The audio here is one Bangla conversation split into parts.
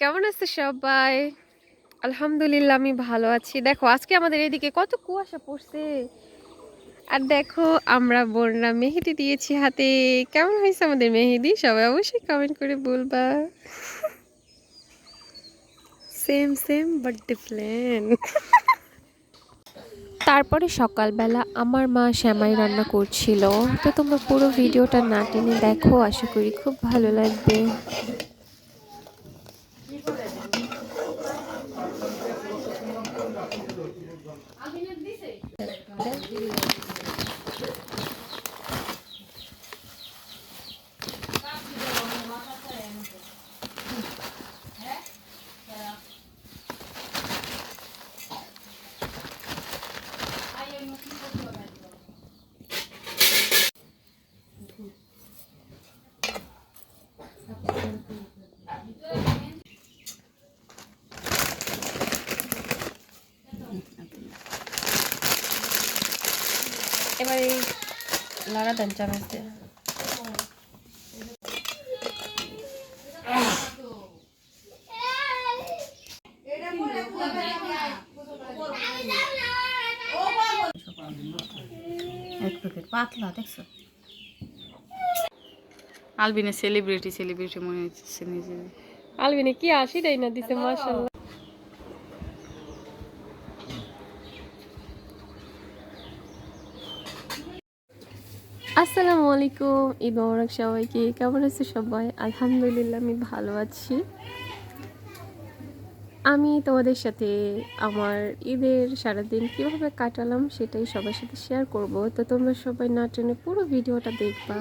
কেমন আছে সবাই? আলহামদুলিল্লাহ, আমি ভালো আছি। দেখো, আজকে আমাদের এদিকে কত কুয়াশা পড়ছে। আর দেখো, আমরা বন্যা মেহেদি দিয়েছি হাতে। কেমন হয়েছে আমাদের মেহেদি? সবাই অবশ্যই কমেন্ট করে বলবা। সেম সেম বাট ডিফারেন্ট তারপরে সকালবেলা আমার মা শ্যামাই রান্না করছিল। তো তোমরা পুরো ভিডিওটা না টেনে দেখো, আশা করি খুব ভালো লাগবে এবারে লাড়া দেন চামচ দিয়ে এক প্যাকেট পাতলা দেখছ আলবিনের সেলিব্রিটি সেলিব্রিটি মনে হচ্ছে নিজে আলবিনে কি আসি দেয় না দিছে মাশাল্লাহ আসসালামু আলাইকুম, ঈদ মোবারক সবাইকে। কেমন আছে সবাই? আলহামদুলিল্লাহ, আমি ভালো আছি। আমি তোমাদের সাথে আমার ঈদের সারাদিন কীভাবে কাটালাম সেটাই সবার সাথে শেয়ার করব। তো তোমরা সবাই না টেনে পুরো ভিডিওটা দেখবা।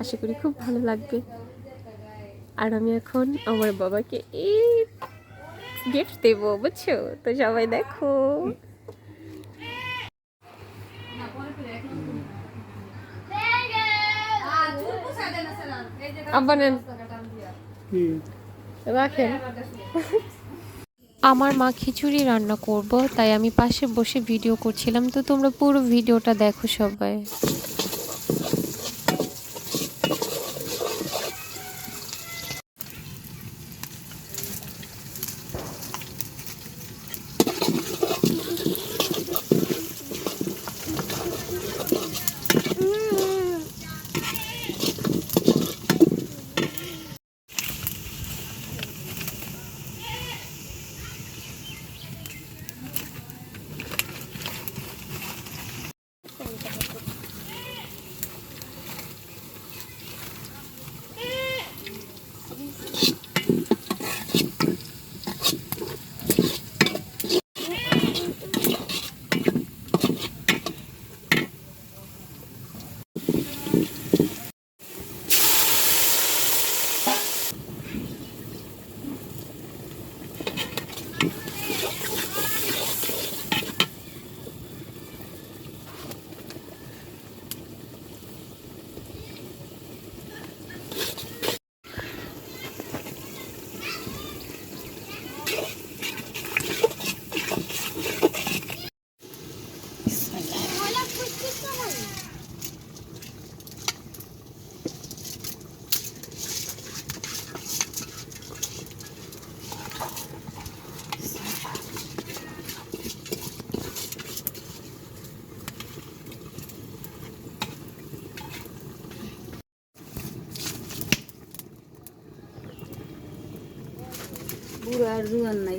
আশা করি খুব ভালো লাগবে। আর আমি এখন আমার বাবাকে এই গিফট দেবো, বুঝছ? তো সবাই দেখো। আব্বা নেন। রাখেন। আমার মা খিচুড়ি রান্না করব তাই আমি পাশে বসে ভিডিও করছিলাম তো তোমরা পুরো ভিডিওটা দেখো সবাই। আর নাই।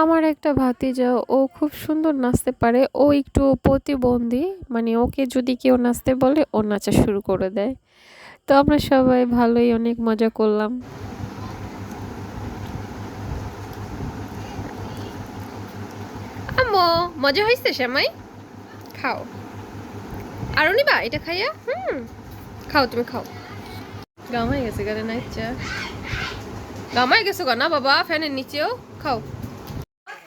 আমার একটা ভাতিজা ও খুব সুন্দর নাচতে পারে। ও একটু প্রতিবন্ধী মানে ওকে যদি কেউ নাচতে বলে ও নাচা শুরু করে দেয়। তো আমরা সবাই ভালোই অনেক মজা করলাম। আম্মু মজা হয়েছে শ্যামাই? খাও। আরও নিবা এটা খাইয়া? হুম। খাও তুমি খাও। গামাই গেছে গারে নাইচা গামাই গেছো গা না বাবা ফ্যানের নিচেও। খাও।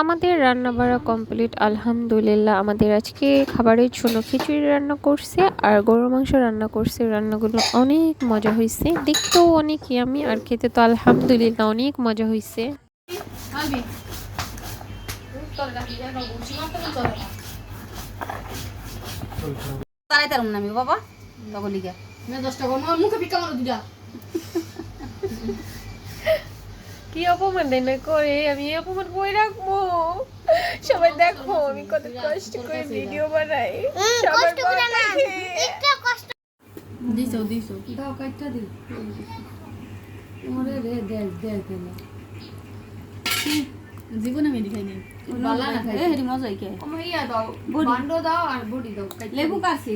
আমাদের রান্না বাড়া কমপ্লিট আলহামদুলিল্লাহ। আমাদের আজকে খাবারের জন্য খিচুড়ি রান্না করছে আর গরু মাংস রান্না করছে। রান্নাগুলো অনেক মজা হয়েছে দেখতেও অনেক ইয়ামি আর খেতে তো আলহামদুলিল্লাহ অনেক মজা হয়েছে আলবি চলে রাখি যাই বাবু সীমা তো চলে তারাই তারম নামি বাবা। লগলিগা মে দশটা মুখে ভিক্ষা মারো দুটা কি অপমান না করে? আমি অপমান করে রাখব। সবাই দেখো আমি কত কষ্ট করে ভিডিও বানাই। সবার দিছো দিছো দাও কাটটা দি ওরে রে দেখ দেখ দেখ জীবনে আমি দেখাইনি বালা না? খাই হেরি মজা কে দাও বান্ড দাও আর বডি দাও লেবু কাছে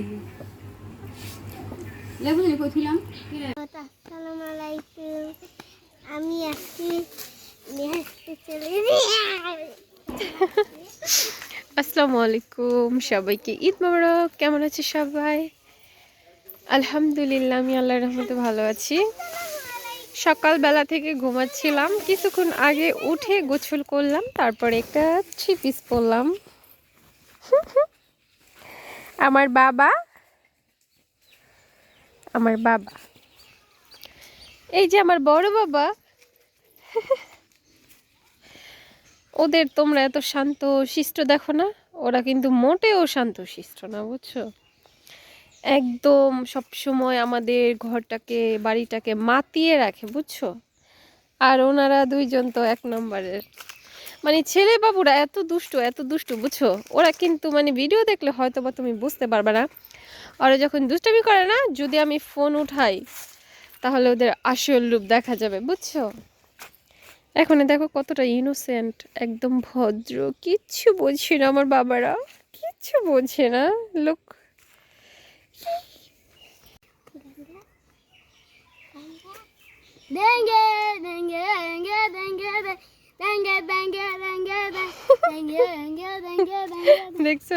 লেবু নিয়ে কইছিলাম আসসালামু আলাইকুম। আমি আজকে আসসালামু আলাইকুম সবাইকে। ঈদ মোবারক কেমন আছে সবাই? আলহামদুলিল্লাহ আমি আল্লাহর রহমতে ভালো আছি। সকালবেলা থেকে ঘুমাচ্ছিলাম। কিছুক্ষণ আগে উঠে গোছল করলাম, তারপরে একটা থ্রি পিস পরলাম। আমার বাবা আমার বাবা। এই যে আমার বড় বাবা। ওদের তোমরা এত শান্ত, শিষ্ট দেখো না? ওরা কিন্তু মোটেও শান্ত, শিষ্ট না, বুঝছ? একদম সব সময় আমাদের ঘরটাকে, বাড়িটাকে মাতিয়ে রাখে, বুঝছ? আর ওনারা দুইজন তো এক নম্বরের। মানে ছেলে বাবুরা এত দুষ্টু এত দুষ্টু, বুঝছ? ওরা কিন্তু মানে ভিডিও দেখলে হয়তো বা তুমি বুঝতে পারবে না। ওরা যখন দুষ্টামি করে না, যদি আমি ফোন উঠাই, তাহলে ওদের আসল রূপ দেখা যাবে, বুঝছ? এখন দেখো কতটা ইনোসেন্ট একদম ভদ্র। কিচ্ছু বোঝে না আমার বাবারা। কিচ্ছু বোঝে না। লোক দেঙ্গে দেঙ্গে দেঙ্গে দেঙ্গে দেঙ্গে দেঙ্গে দেঙ্গে দেঙ্গে দেঙ্গে দেঙ্গে দেঙ্গে দেখছ?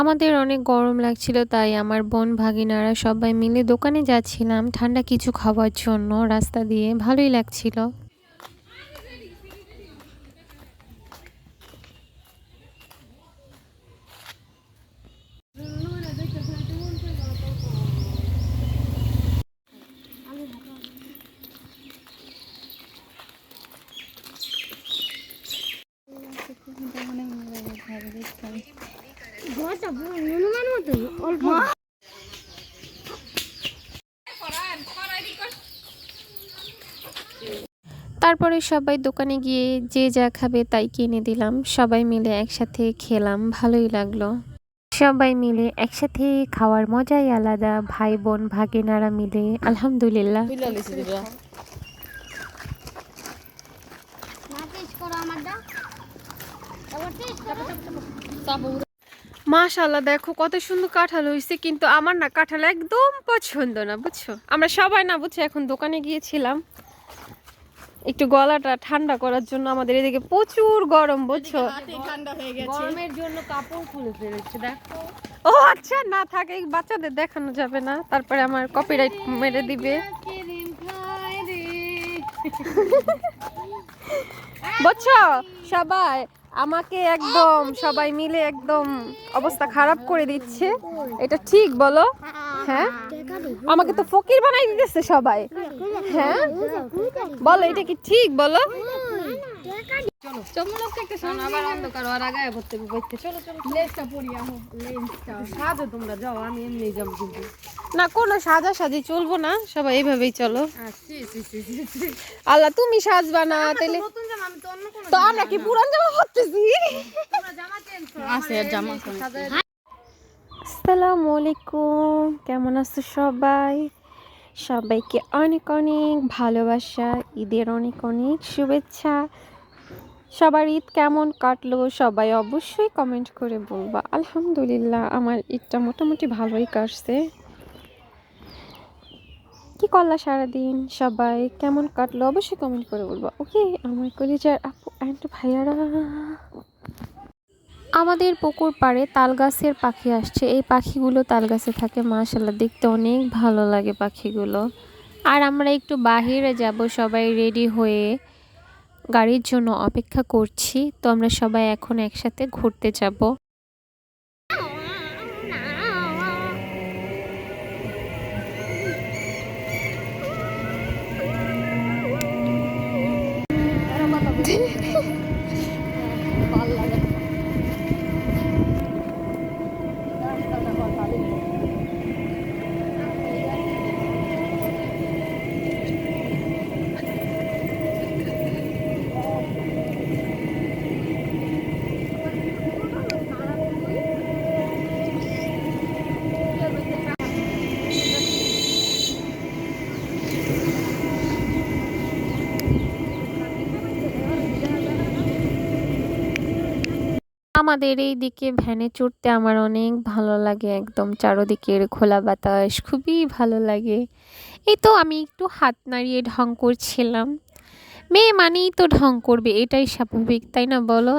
আমাদের অনেক গরম লাগছিল তাই আমার বোন ভাগিনারা সবাই মিলে দোকানে যাচ্ছিলাম ঠান্ডা কিছু খাওয়ার জন্য রাস্তা দিয়ে। ভালোই লাগছিল। তারপরে সবাই দোকানে গিয়ে যে যা খাবে তাই কিনে দিলাম। সবাই মিলে একসাথে খেলাম, ভালোই লাগল। সবাই মিলে একসাথে খাওয়ার মজাই আলাদা ভাই বোন ভাগিনারা মিলে, আলহামদুলিল্লাহ। তুইলা মাশাল্লাহ দেখো কত সুন্দর কাঁঠাল হয়েছে কিন্তু আমার না কাঁঠাল একদম পছন্দ না বুঝছ? আমরা সবাই না বুঝছ এখন দোকানে গিয়েছিলাম। একটু গলাটা ঠান্ডা করার জন্য আমাদের এদিকে প্রচুর গরম বুঝছ? হয়ে গরমের জন্য কাপড় খুলে ফেলেছে দেখো। ও আচ্ছা না থাকে বাচ্চাদের দেখানো যাবে না তারপরে আমার কপিরাইট মেরে দিবে। বুঝছ? সবাই আমাকে একদম সবাই মিলে একদম অবস্থা খারাপ করে দিচ্ছে। এটা ঠিক বলো? হ্যাঁ? আমাকে তো ফকির বানাই দিতেছে সবাই। হ্যাঁ? বলো, এটা কি ঠিক বলো? চমলক একটা শোন আবার অন্ধকার আর আগায় পড়তে পড়তে চলো চলো লেজটা পরি আহো লেজটা। সাজো তোমরা যাও আমি এমনি যাব কিন্তু। না কোনো সাজা সাজি চলবো না সবাই এইভাবেই চলো। আল্লাহ তুমি সাজবা না তাহলে নতুন তো অন্য কোনো তো আমরা কি পুরান জামা পরতেছি? জামা আছে জামা আসসালামু আলাইকুম কেমন আছো সবাই? সবাইকে অনেক অনেক ভালোবাসা ঈদের অনেক অনেক শুভেচ্ছা। সবার ঈদ কেমন কাটলো সবাই অবশ্যই কমেন্ট করে বলবা। আলহামদুলিল্লাহ, আমার ঈদটা মোটামুটি ভালোই কাটছে। কি করলা সারাদিন? সবাই কেমন কাটলো? অবশ্যই কমেন্ট করে বলবা। ওকে, আমার কলিজার আপু অ্যান্ড ভাইয়ারা। আমাদের পুকুর পাড়ে তাল গাছের পাখি আসছে। এই পাখিগুলো তাল গাছে থাকে মাশাল্লাহ দেখতে অনেক ভালো লাগে পাখিগুলো। আর আমরা একটু বাহিরে যাব, সবাই রেডি হয়ে গাড়ির জন্য অপেক্ষা করছি। তো আমরা সবাই এখন একসাথে ঘুরতে যাব। আমাদের এই দিকে ভ্যানে চড়তে আমার অনেক ভালো লাগে, একদম চারোদিকের খোলা বাতাস, খুবই ভালো লাগে। এই তো আমি একটু হাত নাড়িয়ে ঢং করছিলাম। মেয়ে মানেই তো ঢং করবে, এটাই স্বাভাবিক, তাই না বলো?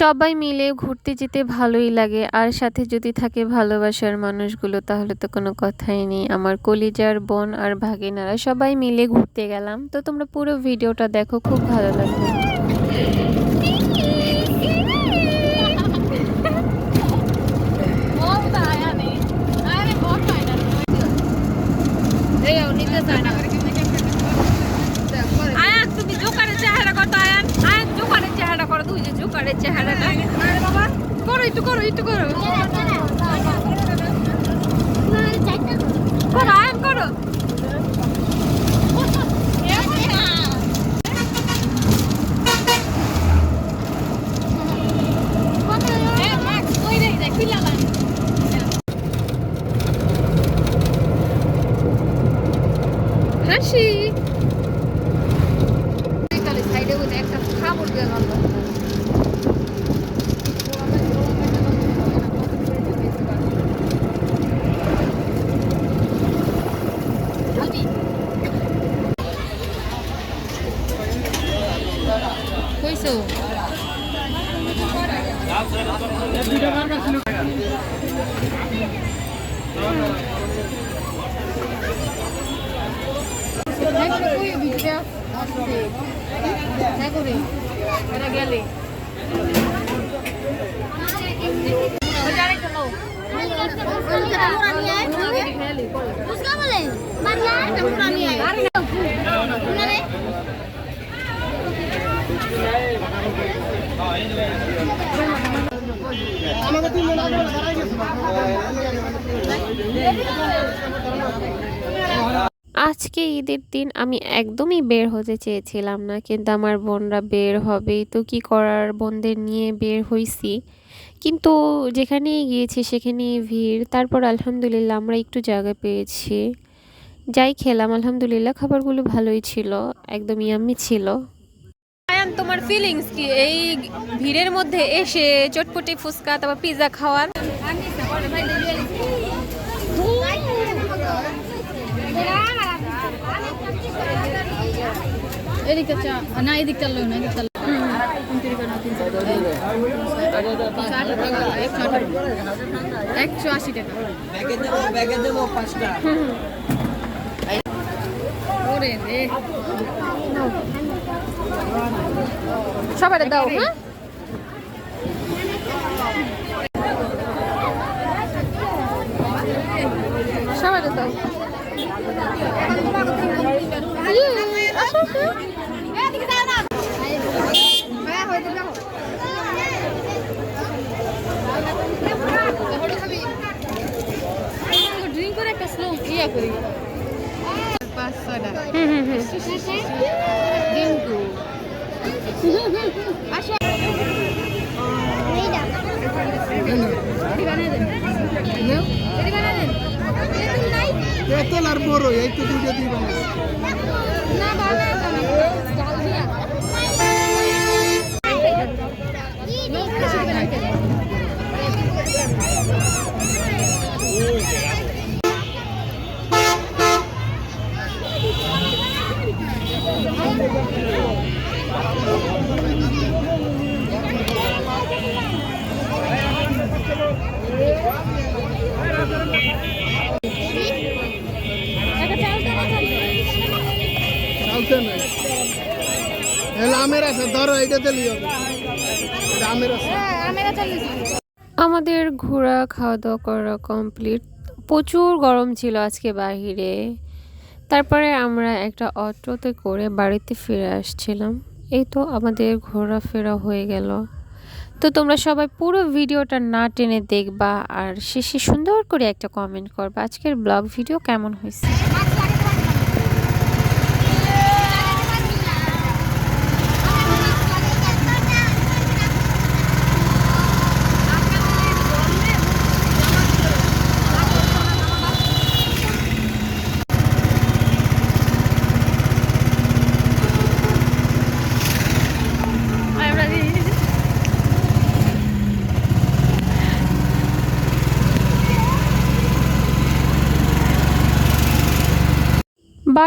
সবাই মিলে ঘুরতে যেতে ভালোই লাগে। আর সাথে যদি থাকে ভালোবাসার মানুষগুলো, তাহলে তো কোনো কথাই নেই। আমার কলিজার বোন আর ভাগিনারা সবাই মিলে ঘুরতে গেলাম। তো তোমরা পুরো ভিডিওটা দেখো, খুব ভালো লাগবে। আয়ান তুমি জোকারের চেহারা কর তো আয়ান আয়ান জোকারের চেহারা করো জোকারের চেহারাটা। করো একটু করো একটু করো। করো আয়ান করো। আজকে ঈদের দিন আমি একদমই বের হতে চেয়েছিলাম না, কিন্তু আমার বোনরা বের হবে তো, কি করার? বোনদের নিয়ে বের হইছি। কিন্তু যেখানেই গিয়েছি সেখানেই ভিড়। তারপর আলহামদুলিল্লাহ আমরা একটু জায়গা পেয়েছি। যাই খেলাম আলহামদুলিল্লাহ খাবারগুলো ভালোই ছিল একদম ইয়াম্মি ছিল। আয়ান তোমার ফিলিংস কি? এই ভিড়ের মধ্যে এসে চটপটি ফুচকা তারপর পিৎজা খাওয়ার? এদিকটা চা না এদিকটা লো না এদিকটা লো। একশো আশি টাকা। ব্যাগে দেবো ব্যাগে দেবো পাঁচটা। ওরে রে সবাই দাও হ্যাঁ সবাই দাও হ্যাঁ ড্রিঙ্ক করে একটা স্লো ইয়া করি তেতল আর বড় এই তো দুটো দিয়ে আমাদের ঘোরা খাওয়া দাওয়া করা কমপ্লিট প্রচুর গরম ছিল আজকে বাহিরে। তারপরে আমরা একটা অটোতে করে বাড়িতে ফিরে আসছিলাম। এই তো আমাদের ঘোরাফেরা হয়ে গেল। তো তোমরা সবাই পুরো ভিডিওটা না টেনে দেখবা আর শেষে সুন্দর করে একটা কমেন্ট করবা। আজকের ব্লগ ভিডিও কেমন হয়েছে?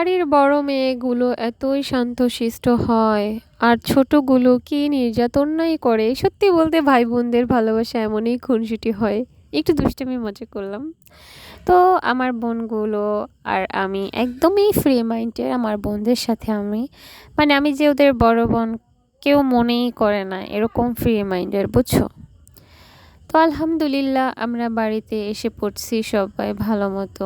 বাড়ির বড় মেয়েগুলো এতই শান্তশিষ্ট হয়। আর ছোটগুলো কি নির্যাতনাই করে? সত্যি বলতে ভাই বোনদের ভালোবাসা এমনই খুনসুটি হয়। একটু দুষ্টামি মজা করলাম। তো আমার বোনগুলো আর আমি একদমই ফ্রি মাইন্ডের আমার বোনদের সাথে আমি। মানে আমি যে ওদের বড় বোন কেউ মনেই করে না, এরকম ফ্রি মাইন্ডের বুঝছ? তো আলহামদুলিল্লাহ আমরা বাড়িতে এসে পড়ছি সবাই ভালো মতো।